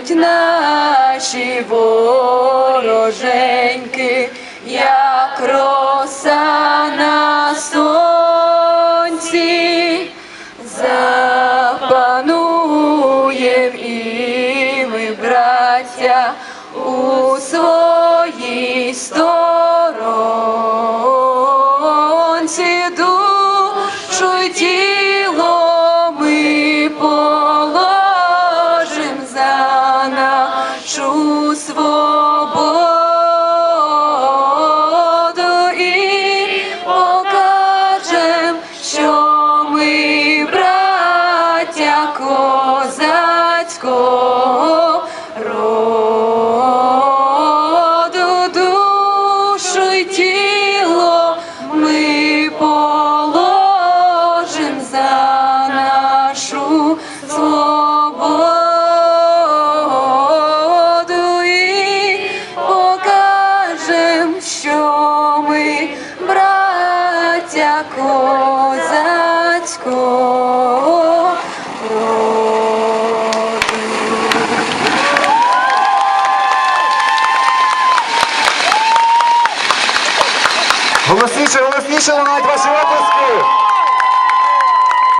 гинуть наші вороженьки, як роса на сонці, запануєм і ми, браття, у своїй сторонці душу й нашу Що ми браття козацького. Голосніше, голосніше лунають ваші оплески!